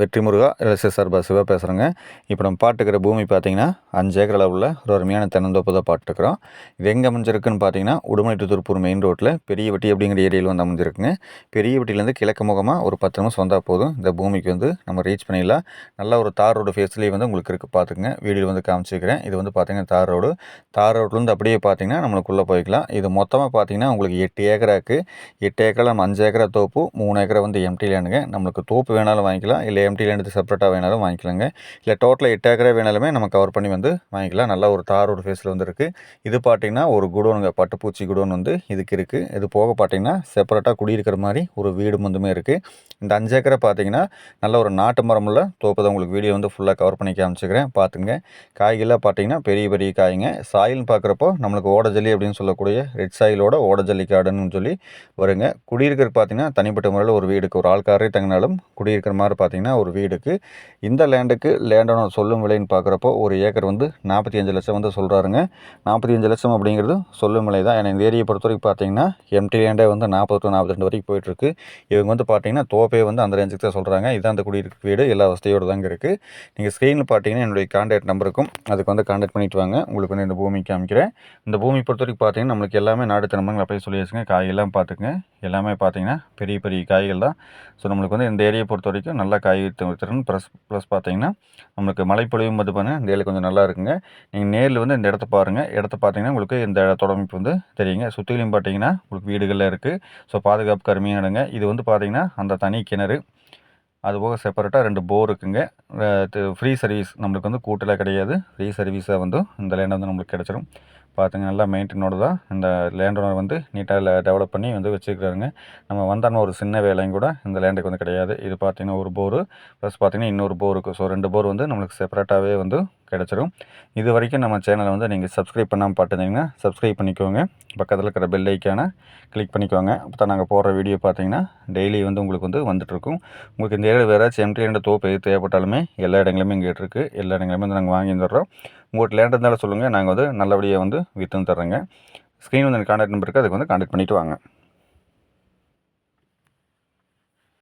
வெற்றி முருகா எல்எஸ்எஸ்ஆர் சிவா பேசுகிறேங்க இப்போ நம்ம பாட்டுக்கிற பூமி பார்த்தீங்கன்னா அஞ்சு ஏக்கர் அளவில் ஒரு அருமையான தென்னந்தோப்பு தான் பாட்டுக்கிறோம் இது எங்கே அமைஞ்சிருக்குன்னு பார்த்தீங்கன்னா உடுமலை டு திருப்பூர் மெயின் ரோட்டில் பெரிய வெட்டி அப்படிங்கிற ஏரியாவில் வந்து அமைஞ்சிருக்குங்க. பெரிய வெட்டிலேருந்து கிழக்கு முகமாக ஒரு பத்து நிமிஷம் வந்தால் போதும். இந்த பூமிக்கு வந்து நம்ம ரீச் பண்ணிடலாம். நல்ல ஒரு தார் ரோடு ஃபேஸ்லேயே வந்து உங்களுக்கு இருக்குது பார்த்துக்குங்க. வீடியோ வந்து காமிச்சிக்கிறேன். இது வந்து பார்த்தீங்கன்னா தார் ரோடு. தார் ரோட்லேருந்து அப்படியே பார்த்தீங்கன்னா நம்மளுக்குள்ளே போய்க்கலாம். இது மொத்தமாக பார்த்தீங்கன்னா உங்களுக்கு எட்டு ஏக்கராக்கு எட்டு ஏக்கரில் நம்ம அஞ்சு ஏக்கரா தோப்பு மூணு ஏக்கரை வந்து எம்டி லேனுங்க நம்மளுக்கு தோப்பு வேணாலும் வாங்கிக்கலாம். இல்லை எம்டியில் எடுத்து செப்பரேட்டாக வேணாலும் வாங்கிக்கலாங்க. இல்லை டோட்டலாக எட்டு ஏக்கரே வேணாலுமே நம்ம கவர் பண்ணி வந்து வாங்கிக்கலாம். நல்லா ஒரு தார் ஒரு ஃபேஸில் வந்து இருக்குது இது பார்த்தீங்கன்னா ஒரு குடோனுங்க பட்டுப்பூச்சி குடோன் வந்து இதுக்கு இருக்குது இது போக பார்த்தீங்கன்னா செப்பரேட்டாக குடியிருக்கிற மாதிரி ஒரு வீடு வந்துமே இருக்குது இந்த அஞ்சு ஏக்கரை பார்த்தீங்கன்னா நல்ல ஒரு நாட்டு மரமுள்ள தோப்பு தான் உங்களுக்கு வீடியோ வந்து ஃபுல்லாக கவர் பண்ணி காமிச்சிக்கிறேன். பார்த்துங்க காய்கறிலாம் பார்த்தீங்கன்னா பெரிய பெரிய காய்ங்க. சாயில்னு பார்க்குறப்போ நம்மளுக்கு ஓடஜல்லி அப்படின்னு சொல்லக்கூடிய ரெட் சாயிலோட ஓடஜல்லி காடுன்னு சொல்லி வருங்க. குடியிருக்கிற பார்த்தீங்கன்னா தனிப்பட்ட முறையில் ஒரு வீடுக்கு ஒரு ஆள்காரே தங்கினாலும் குடியிருக்கிற மாதிரி பார்த்தீங்கன்னா ஒரு வீடு இந்த லேண்டுக்கு லேண்டோட சொல்லும் விலைன்னு பார்க்குறப்போ ஒரு ஏக்கர் வந்து நாற்பத்தி அஞ்சு லட்சம் வந்து சொல்கிறாருங்க நாற்பத்தி அஞ்சு லட்சம் அப்படிங்கிறது சொல்லும் விலை தான். ஏன்னா இந்த ஏரியை பொறுத்த வரைக்கும் பார்த்தீங்கன்னா எம்டி லேண்டே வந்து நாற்பது டு நாற்பத்தி ரெண்டு வரைக்கும் போயிட்டுருக்கு. இவங்க வந்து பார்த்தீங்கன்னா தோப்பே வந்து அந்த ரேஞ்சுக்கு தான் சொல்கிறாங்க இதான் அந்த குடியிருக்க வீடு. எல்லா வசதியோடு தாங்க இருக்குது நீங்கள் ஸ்க்ரீனில் பார்த்தீங்கன்னா என்னுடைய கான்டாக்ட் நம்பருக்கும் அதுக்கு வந்து கான்டாக்ட் பண்ணிட்டு வாங்க. உங்களுக்கு வந்து இந்த பூமி காமிக்கிறேன். இந்த பூமி பொறுத்த வரைக்கும் பார்த்தீங்கன்னா நம்மளுக்கு எல்லாமே நாடு தினமங்கள் அப்படியே சொல்லி வச்சுங்க காயெல்லாம் பார்த்துக்குங்க. எல்லாமே பார்த்தீங்கன்னா பெரிய பெரிய காய்கள் தான். ஸோ நம்மளுக்கு வந்து இந்த ஏரியை பொறுத்த வரைக்கும் நல்லா காய் திறன் ப்ளஸ் ப்ளஸ் பார்த்தீங்கன்னா நம்மளுக்கு மழைப்பொழிவும் வந்து பார்த்தீங்கன்னா இந்த ஏரியா கொஞ்சம் நல்லா இருக்குங்க. நீங்கள் நேரில் வந்து இந்த இடத்த பாருங்கள் இடத்த பார்த்தீங்கன்னா உங்களுக்கு இந்த தொடமைப்பு வந்து தெரியுங்க. சுற்றிலையும் பார்த்தீங்கன்னா உங்களுக்கு வீடுகளில் இருக்குது ஸோ பாதுகாப்பு கருமையாக இடங்க இது வந்து பார்த்தீங்கன்னா அந்த தனி கிணறு. அதுபோக செப்பரேட்டாக ரெண்டு போர் இருக்குங்க. ஃப்ரீ சர்வீஸ் நம்மளுக்கு வந்து கூட்டலாக கிடையாது. ஃப்ரீ சர்வீஸாக வந்து இந்த லேண்ட் வந்து நம்மளுக்கு கிடச்சிரும். பார்த்துங்க நல்லா மெயின்டெனோடு தான் இந்த லேண்ட் ஓனர் வந்து நீட்டாக டெவலப் பண்ணி வந்து வச்சுருக்காருங்க நம்ம வந்தான ஒரு சின்ன வேலையும் கூட இந்த லேண்டுக்கு வந்து கிடையாது. இது பார்த்திங்கன்னா ஒரு போரு. ப்ளஸ் பார்த்திங்கன்னா இன்னொரு போர் இருக்குது ஸோ ரெண்டு போர் வந்து நம்மளுக்கு செப்பரேட்டாகவே வந்து கிடச்சிரும். இது வரைக்கும் நம்ம சேனலை வந்து நீங்கள் சப்ஸ்கிரைப் பண்ணாமல் பார்த்துருந்தீங்கன்னா சப்ஸ்கிரைப் பண்ணிக்கோங்க. பக்கத்தில் இருக்கிற பெல் ஐக்கான கிளிக் பண்ணிக்கோங்க. அப்போ தான் நாங்கள் போடுற வீடியோ பார்த்தீங்கன்னா டெய்லி வந்து உங்களுக்கு வந்து வந்துட்டுருக்கும். உங்களுக்கு இந்த ஏரியா வேறு எம்டி ரெண்டு தோப்பு எது தேவைப்பட்டாலுமே எல்லா இடங்களுமே இங்கே இருக்குது எல்லா இடங்களுமே வந்து நாங்கள் வாங்கி வந்துடுறோம் உங்கள்கிட்ட லேண்ட் இருந்தாலும் சொல்லுங்கள் நாங்கள் வந்து நல்லபடியாக வந்து விற்று தர்றோங்க. ஸ்க்ரீன் வந்து எனக்கு கான்டாக்ட் நம்பர் இருக்குது அதுக்கு வந்து கான்டாக்ட் பண்ணிவிட்டு வாங்க.